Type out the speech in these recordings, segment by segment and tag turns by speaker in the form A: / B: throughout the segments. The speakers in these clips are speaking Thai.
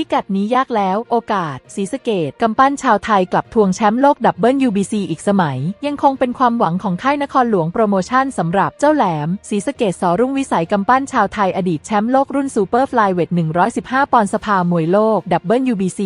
A: พิกัดนี้ยากแล้วโอกาสศรีสะเกดกำปั้นชาวไทยกลับทวงแชมป์โลกดับเบิล UBC อีกสมัย ยังคงเป็นความหวังของค่ายนครหลวงโปรโมชั่นสำหรับเจ้าแหลมศรีสะเกดสอรุ่งวิสัยกำปั้นชาวไทยอดีตแชมป์โลกรุ่นซูเปอร์ฟลายเวท115 ปอนด์สภามวยโลกดับเบิล UBC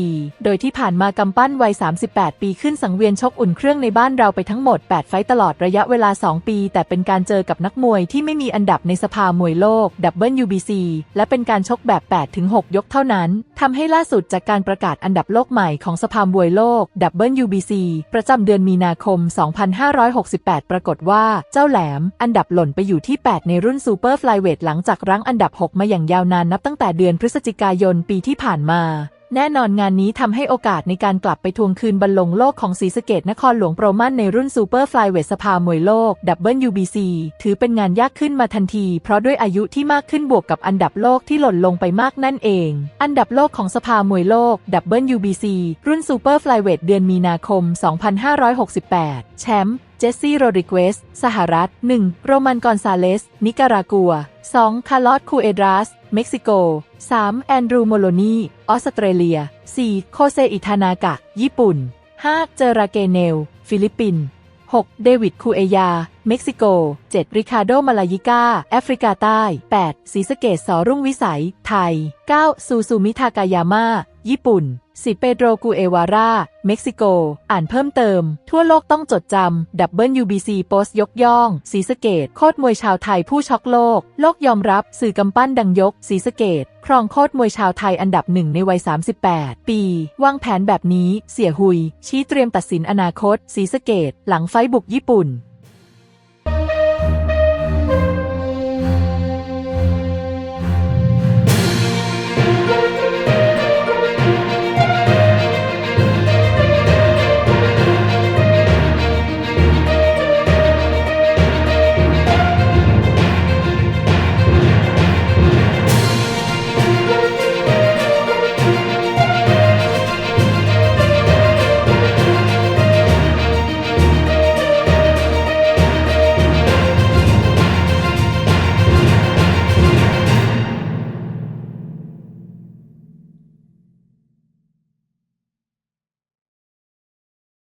A: โดยที่ผ่านมากำปั้นวัย 38 ปีขึ้นสังเวียนชกอุ่นเครื่องในบ้านเราไปทั้งหมด 8 ไฟต์ตลอดระยะเวลา 2 ปี แต่เป็นการเจอกับนักมวยที่ไม่มีอันดับในสภามวยโลกดับเบิล UBC และเป็นการชกแบบ 8-6 ยกเท่านั้นทำให้ล่าสุดจากการประกาศอันดับโลกใหม่ของสภามวยโลกดับเบิล UBC ประจำเดือนมีนาคม 2568 ปรากฏว่าเจ้าแหลม อันดับหล่นไปอยู่ที่ 8 ในรุ่นซูเปอร์ฟลายเวทหลังจากรั้งอันดับ 6 มาอย่างยาวนานนับตั้งแต่เดือนพฤศจิกายนปีที่ผ่านมา แน่นอนงานนี้ทำให้โอกาสในการกลับไปทวงคืนบอลลงโลกของศรีสะเกดนครหลวงโปรมันในรุ่นซูเปอร์ฟลายเวทสภามวยโลก WBC ถือเป็นงานยากขึ้นมาทันที เพราะด้วยอายุที่มากขึ้นบวกกับอันดับโลกที่หล่นลงไปมากนั่นเอง อันดับโลกของสภามวยโลก WBC รุ่นซูเปอร์ฟลายเวทเดือนมีนาคม 2568 แชมป์เจสซี่โรดริเกสสหรัฐ 1. โรมันกอนซาเลส นิการากัว 2. คาร์ลอสคูเอดรัส เม็กซิโก 3. แอนดรูโมโลนีออสเตรเลีย 4. โคเซอิทานากะ ญี่ปุ่น 5. เจอราเกเนล ฟิลิปปินส์ 6. เดวิดคูเอยา เม็กซิโก 7. ริคาโดมาลายิกาแอฟริกาใต้ 8. ศรีสเกดสอรุ่งวิสัย ไทย 9. ซูซูมิทากายาม่าญี่ปุ่น 10. เปโดรกูเอวาร่า เม็กซิโก อ่านเพิ่มเติม ทั่วโลกต้องจดจำ WBC โพสต์ยกย่องศรีสเกดโคตรมวยชาวไทยผู้ช็อกโลก โลกยอมรับ สื่อกำปั้นดังยกศรีสเกดครองโคตรมวยชาวไทยอันดับหนึ่งในวัย 38 ปี วางแผนแบบนี้ เสียหุย ชี้เตรียมตัดสินอนาคตศรีสเกดหลังไฟบุกญี่ปุ่น